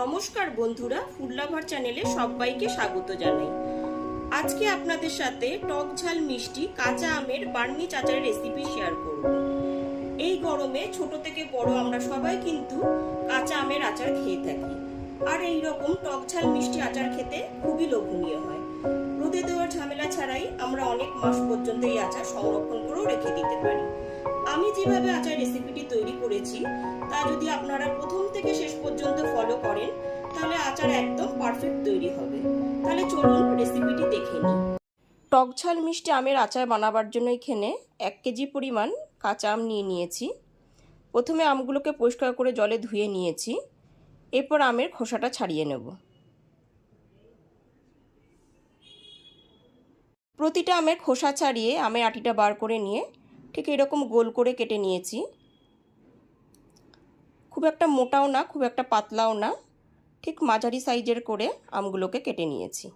নমস্কার বন্ধুরা ফুডলাভার চ্যানেলে সবাইকে স্বাগত জানাই। আজকে আপনাদের সাথে টক ঝাল মিষ্টি কাঁচা আমের বার্নি চাচারের রেসিপি শেয়ার করব। এই গরমে ছোট থেকে বড় আমরা সবাই কিন্তু কাঁচা আমের আচার খেয়ে থাকি। আর এই রকম টক ঝাল মিষ্টি আচার খেতে খুবই লোভনীয় হয়। রোদে দেওয়ার ঝামেলা ছাড়াই আমরা অনেক মাস পর্যন্ত এই আচার সংরক্ষণ করেও রেখে দিতে পারি। আমি যেভাবে আচার রেসিপিটি তৈরি করেছি, তা যদি আপনারা প্রথম থেকে শেষ পর্যন্ত আচার একদম পারফেক্ট তৈরি হবে। তাহলে চলুন রেসিপিটি দেখে নিই। টক ঝাল মিষ্টি আমের আচার বানাবার জন্য এখানে এক কেজি পরিমাণ কাঁচা আম নিয়ে নিয়েছি। প্রথমে আমগুলোকে পরিষ্কার করে জলে ধুয়ে নিয়েছি। এরপর আমের খোসাটা ছাড়িয়ে নেব। প্রতিটা আমের খোসা ছাড়িয়ে আমের আটিটা বার করে নিয়ে ঠিক এরকম গোল করে কেটে নিয়েছি। খুব একটা মোটাও না, খুব একটা পাতলাও না। ঠিক মাঝারি সাইজের করে আমগুলোকে কেটে নিয়েছি।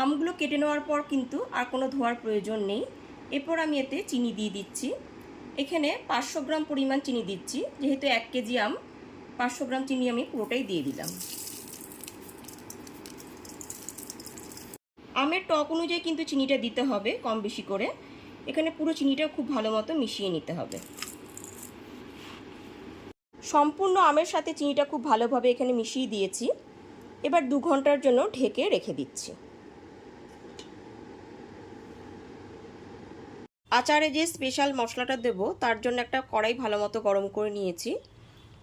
আমগুলো কেটে নেওয়ার পর কিন্তু আর কোনো ধোয়ার প্রয়োজন নেই। এরপর আমি এতে চিনি দিয়ে দিচ্ছি। এখানে পাঁচশো গ্রাম পরিমাণ চিনি দিচ্ছি। যেহেতু এক কেজি আম, পাঁচশো গ্রাম চিনি আমি পুরোটাই দিয়ে দিলাম। আমের টক অনুযায়ী কিন্তু চিনিটা দিতে হবে কম বেশি করে। এখানে পুরো চিনিটা খুব ভালো মতো মিশিয়ে নিতে হবে। সম্পূর্ণ আমের সাথে চিনিটা খুব ভালোভাবে এখানে মিশিয়ে দিয়েছি। এবার দু ঘণ্টার জন্য ঢেকে রেখে দিচ্ছি। আচারে যে স্পেশাল মশলাটা দেব, তার জন্য একটা কড়াই ভালো মতো গরম করে নিয়েছি।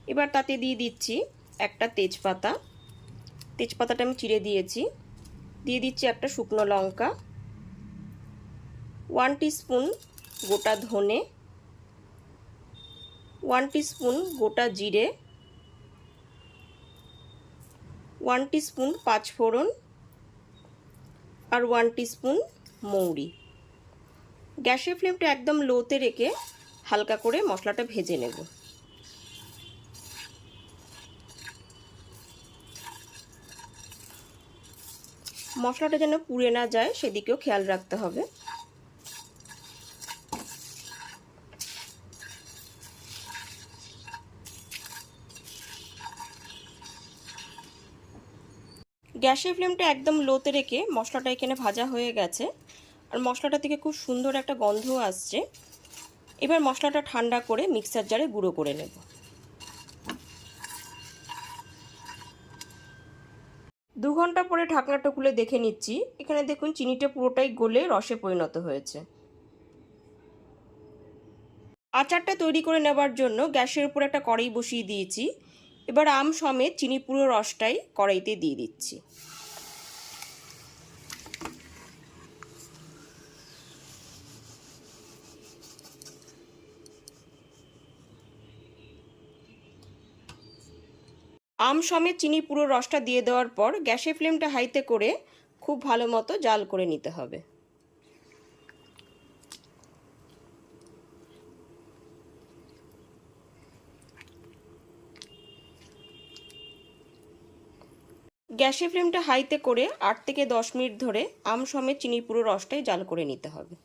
এবার তাতে দিয়ে দিচ্ছি একটা তেজপাতা। তেজপাতাটা আমি চিড়ে দিয়েছি। দিয়ে দিচ্ছি একটা শুকনো লঙ্কা। ওয়ান স্পুন গোটা ধনে। ওয়ান স্পুন গোটা জিরে, ওয়ান স্পুন পাঁচফোড়ন আর ওয়ান স্পুন মৌরি। গ্যাসের ফ্লেমটা একদম লোতে রেখে হালকা করে মশলাটা ভেজে নেব। মশলাটা যেন পুড়ে না যায়, সেদিকেও খেয়াল রাখতে হবে। গ্যাসের ফ্লেমটা একদম লোতে রেখে মশলাটা এখানে ভাজা হয়ে গেছে। আর মশলাটা থেকে খুব সুন্দর একটা গন্ধ আসছে। এবার মশলাটা ঠান্ডা করে মিক্সার জারে গুঁড়ো করে নেব। দু ঘণ্টা পরে ঢাকনাটা খুলে দেখে নিচ্ছি। এখানে দেখুন, চিনিটা পুরোটাই গলে রসে পরিণত হয়েছে। আচারটা তৈরি করে নেবার জন্য গ্যাসের উপর একটা কড়াই বসিয়ে দিয়েছি। এবার আম সমেত চিনি পুরো রসটাই কড়াইতে দিয়ে দিচ্ছি। আম সমেত চিনি পুরো রসটা দিয়ে দেওয়ার পর গ্যাসের ফ্লেমটা হাইতে করে খুব ভালো মতো জাল করে নিতে হবে। গ্যাসের ফ্লেমটা হাইতে করে আট থেকে দশ মিনিট ধরে আম সমেত চিনি পুরো রসটাই জাল করে নিতে হবে।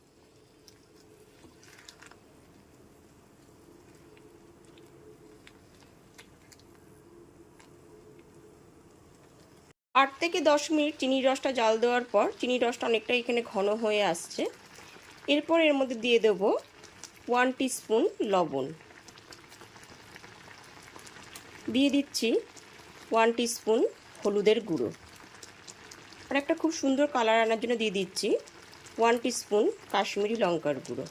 আট থেকে দশ মিনিট চিনির রসটা জাল দেওয়ার পর চিনির রসটা অনেকটা এখানে ঘন হয়ে আসছে। এরপর এর মধ্যে দিয়ে দেব ওয়ান স্পুন লবণ। দিয়ে দিচ্ছি ওয়ান স্পুন হলুদের গুঁড়ো। আর একটা খুব সুন্দর কালার আনার জন্য দিয়ে দিচ্ছি ওয়ান স্পুন কাশ্মীরি লঙ্কার গুঁড়ো।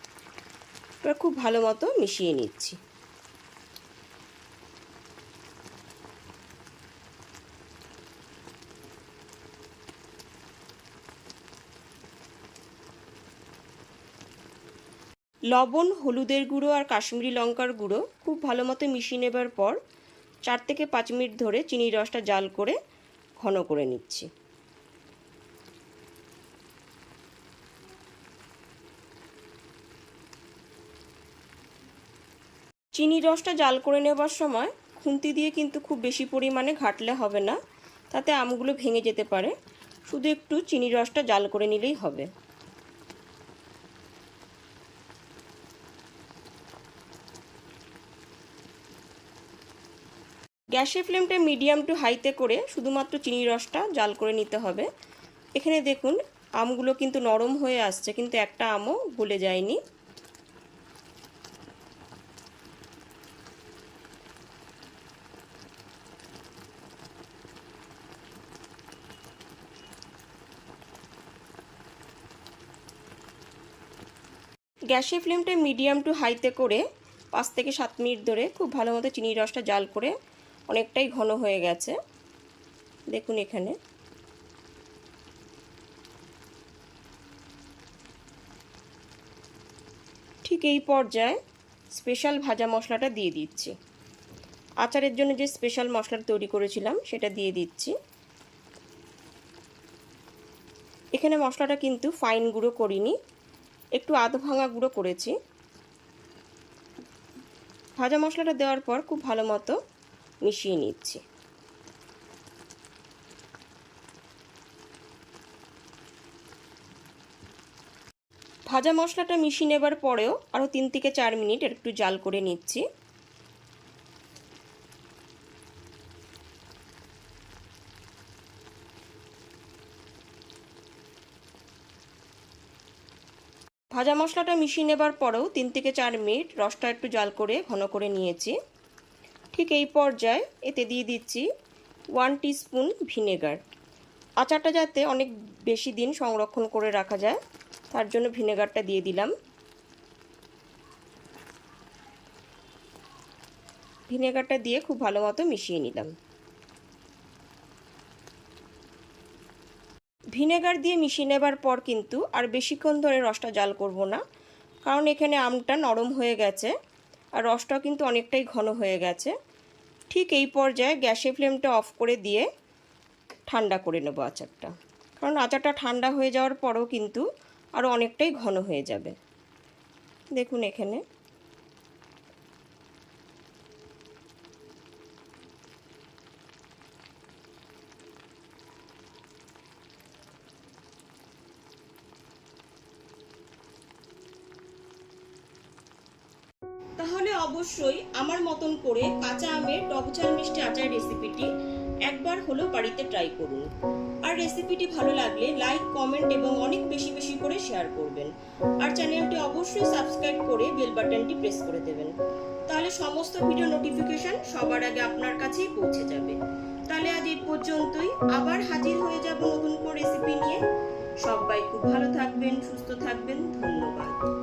এবার খুব ভালো মতো মিশিয়ে নিচ্ছি। লবণ, হলুদের গুঁড়ো আর কাশ্মীরি লঙ্কার গুঁড়ো খুব ভালো মতো মিশিয়ে নেবার পর চার থেকে পাঁচ মিনিট ধরে চিনির রসটা জাল করে ঘন করে নিচ্ছি। চিনি রসটা জাল করে নেবার সময় খুন্তি দিয়ে কিন্তু খুব বেশি পরিমাণে ঘাটলে হবে না, তাতে আমগুলো ভেঙে যেতে পারে। শুধু একটু চিনি রসটা জাল করে নিলেই হবে। গ্যাসের ফ্লেমটা মিডিয়াম টু হাইতে করে শুধুমাত্র চিনির রসটা জাল করে নিতে হবে। এখানে দেখুন, আমগুলো কিন্তু নরম হয়ে আসছে, কিন্তু একটা আমও গলে যায়নি। গ্যাসের ফ্লেমটা মিডিয়াম টু হাইতে করে পাঁচ থেকে সাত মিনিট ধরে খুব ভালো মতো চিনির রসটা জাল করে অনেকটাই ঘন হয়ে গেছে। দেখুন এখানে। ঠিক এই পর্যায়ে স্পেশাল ভাজা মশলাটা দিয়ে দিচ্ছি। আচারের জন্য যে স্পেশাল মশলাটা তৈরি করেছিলাম, সেটা দিয়ে দিচ্ছি। এখানে মশলাটা কিন্তু ফাইন গুঁড়ো করিনি, একটু আধ ভাঙা গুঁড়ো করেছি। ভাজা মশলাটা দেওয়ার পর খুব ভালো মতো মিশিয়ে নিচ্ছি। ভাজা মশলাটা মিশিয়ে নেবার পরেও আরও তিন থেকে চার মিনিট একটু জাল করে নিচ্ছি। ভাজা মশলাটা মিশিয়ে নেবার পরেও তিন থেকে চার মিনিট রসটা একটু জাল করে ঘন করে নিয়েছি। ঠিক এই পর্যায়ে এতে দিয়ে দিচ্ছি ওয়ান স্পুন ভিনেগার আচারটা যাতে অনেক বেশি দিন সংরক্ষণ করে রাখা যায়, তার জন্য ভিনেগারটা দিয়ে দিলাম। ভিনেগারটা দিয়ে খুব ভালো মতো মিশিয়ে নিলাম। ভিনেগার দিয়ে মিশিয়ে নেবার পর কিন্তু আর বেশিক্ষণ ধরে রসটা জাল করব না, কারণ এখানে আমটা নরম হয়ে গেছে, আর রসটাও কিন্তু অনেকটাই ঘন হয়ে গেছে। ঠিক এই পর্যায়ে গ্যাসের ফ্লেমটা অফ করে দিয়ে ঠান্ডা করে নেব আচারটা। কারণ আচারটা ঠান্ডা হয়ে যাওয়ার পরও কিন্তু আরও অনেকটাই ঘন হয়ে যাবে। দেখুন এখানে। তাহলে অবশ্যই আমার মতন করে কাঁচা আমের টকঝাল মিষ্টি আচার রেসিপিটি একবার হলো বাড়িতে ট্রাই করুন। আর রেসিপিটি ভালো লাগলে লাইক কমেন্ট এবং অনেক বেশি বেশি করে শেয়ার করবেন। আর চ্যানেলটি অবশ্যই সাবস্ক্রাইব করে বেল বাটনটি প্রেস করে দেবেন। তাহলে সমস্ত ভিডিও নোটিফিকেশন সবার আগে আপনার কাছেই পৌঁছে যাবে। তাহলে আজ এই পর্যন্তই। আবার হাজির হয়ে যাব নতুন কোনো রেসিপি নিয়ে। সবাই খুব ভালো থাকবেন, সুস্থ থাকবেন। ধন্যবাদ।